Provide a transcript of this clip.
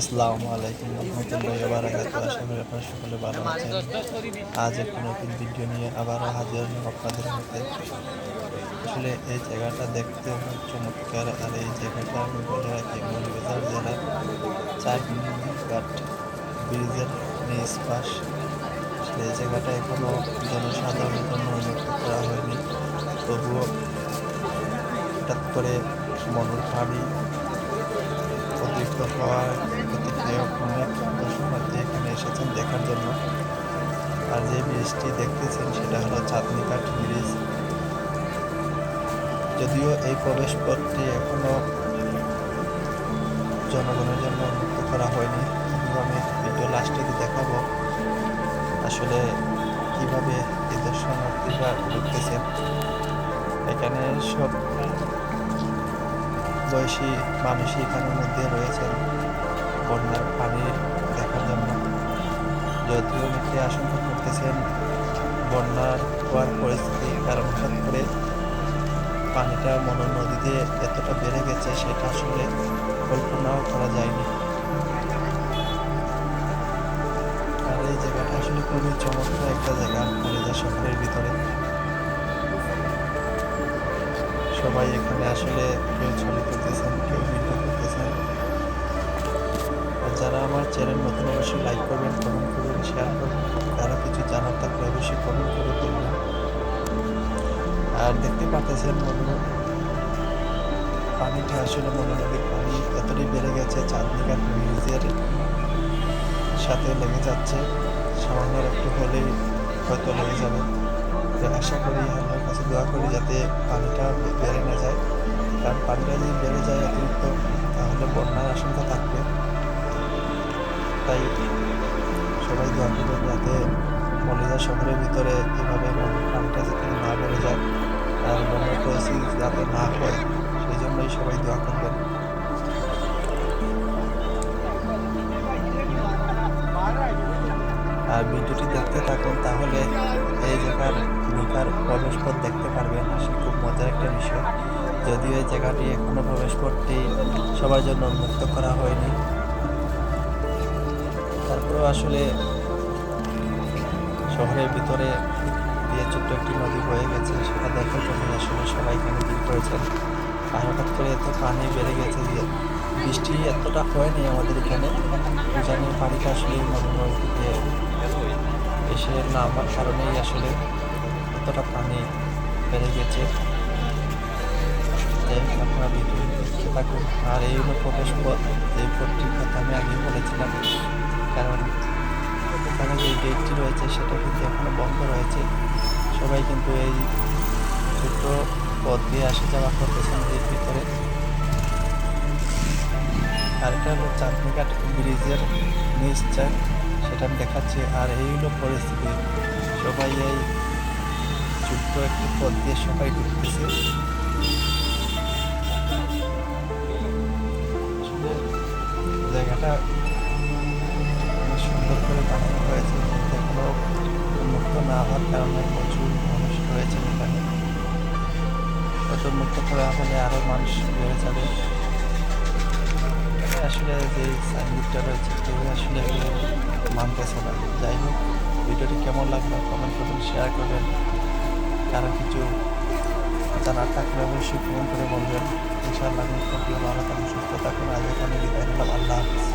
আসসালামু আলাইকুম রহমতুল্লাহ বারাকাতু আশা করি আপনারা সকলে ভালো আছেন। আজ একটি নতুন ভিডিও নিয়ে আবারও হাজির হলাম আপনাদের মধ্যে আসলে এই জায়গাটা দেখতে অনেক চমৎকার আর এই জায়গাটা আমি বলে রাখি মৌলভীবাজার জেলার চারঘাট ব্রিজের নিচ পাশ। আসলে এই জায়গাটা এখনও জনসাধারণের জন্য উন্মুক্ত করা হয়নি। তবুও হঠাৎ করে মনুর পানি অতিরিক্ত হওয়ার প্রতিক্রিয়া অনেক দর্শনার্থী এখানে এসেছেন দেখার জন্য। আর যে ব্রিজটি দেখতেছেন, সেটা হলো চাঁদনি কাঠ ব্রিজ যদিও এই প্রবেশ পথটি এখনও জনগণের জন্য উন্মুক্ত করা হয়নি আমি ভিডিও লাস্টে দেখাবো। আসলে কীভাবে এই দর্শনার্থীরা ঢুকতেছেন এখানে সব বয়সী মানুষই এখানের মধ্যে রয়েছেন। বন্যার পানি দেখার জন্য। যদিও অনেকে আশঙ্কা করতেছেন বন্যার হওয়ার পরিস্থিতি, কারণ হঠাৎ করে পানিটা মনো নদীতে এতটা বেড়ে গেছে, সেটা আসলে কল্পনাও করা যায়নি। আর এই জায়গাটা আসলে খুবই চমৎকার একটা জায়গা, কলেজা শহরের ভিতরে। সবাই এখানে আসলে কেউ ছবি তুলতেছেন কেউ ভিডিও করতেছেন আর যারা আমার চ্যানেল নতুন, অবশ্যই লাইক করবেন কমেন্ট করবেন শেয়ার করবেন। যারা কিছু জানার থাকলে অবশ্যই কমেন্ট করে বলবেন আর দেখতে পাচ্ছেন মনে পানিটা আসলে মনে নদীর পানি এতটাই বেড়ে গেছে চাঁদনিঘাট ব্রিজের সাথে লেগে যাচ্ছে। সামান্য একটু হলেই হয়তো লেগে যাবে। তো আশা করি আল্লাহর কাছে দোয়া করি যাতে পানিটা বেড়ে না যায়। কারণ পানিটা যদি বেড়ে যায় অতিরিক্ত, তাহলে বন্যার আশঙ্কা থাকবে। তাই সবাই দোয়া করবেন যাতে মলিদা শহরের ভিতরে এভাবে পানিটা যাতে না বেড়ে যায়। আর বন্যার পরিস্থিতি যাতে না হয়, সেই জন্যই সবাই দোয়া করবেন। ভিডিওটি দেখতে থাকুন, তাহলে এই জায়গার ঢোকার প্রবেশ পথ দেখতে পারবেন। আসলে খুব মজার একটা বিষয়। যদিও এই জায়গাটি এখনও প্রবেশ পথটি সবার জন্য উন্মুক্ত করা হয়নি। তারপরেও আসলে শহরের ভিতরে দিয়ে ছোট্ট একটি নদী বয়ে গেছে, সেটা দেখার জন্য আসলে সবাই এখানে ভিড় করেছেন। আর হঠাৎ করে এত পানি বেড়ে গেছে যে বৃষ্টি এতটা হয়নি আমাদের এখানে। জানি পানিটা আসলে মনোনদীতে এসে না আমার কারণেই আসলে এতটা পানি বেড়ে গেছে। আর এই প্রবেশ পথ, এই পথটির কথা আমি আগেই বলেছিলাম, কারণ এখানে যে গেটটি রয়েছে সেটা কিন্তু এখনও বন্ধ রয়েছে। সবাই কিন্তু এই ছোট্ট পথ দিয়ে আসা যাওয়া করতেছেন ভিতরে। আর এটা হলো চাঁদনিঘাট ব্রিজের নিচটা সেটা আমি দেখাচ্ছি। আর এই হলো পরিস্থিতি। সবাই এই ছোট্ট একটি পথ দিয়ে সবাই ঢুকতেছে জায়গাটা সুন্দর করে বানানো হয়েছে। কিন্তু উন্মুক্ত না হওয়ার কারণে প্রচুর মানুষ রয়েছে এখানে। হয়তো উন্মুক্ত করা হলে আরও মানুষ বেড়ে যাবে। আসলে যে সাইনবোর্ডটা রয়েছে কেউ আসলে মানতে মানতেছে না। যাই হোক, ভিডিওটি কেমন লাগল কমেন্ট করবেন শেয়ার করবেন। কারও কিছু জানার থাকলে অবশ্যই কমেন্ট করে বলবেন। ইনশাআল্লাহ, ভালো থাকুন, সুস্থ থাকুন। আজ এখানে বিদায় নিলাম। আল্লাহ হাফিজ।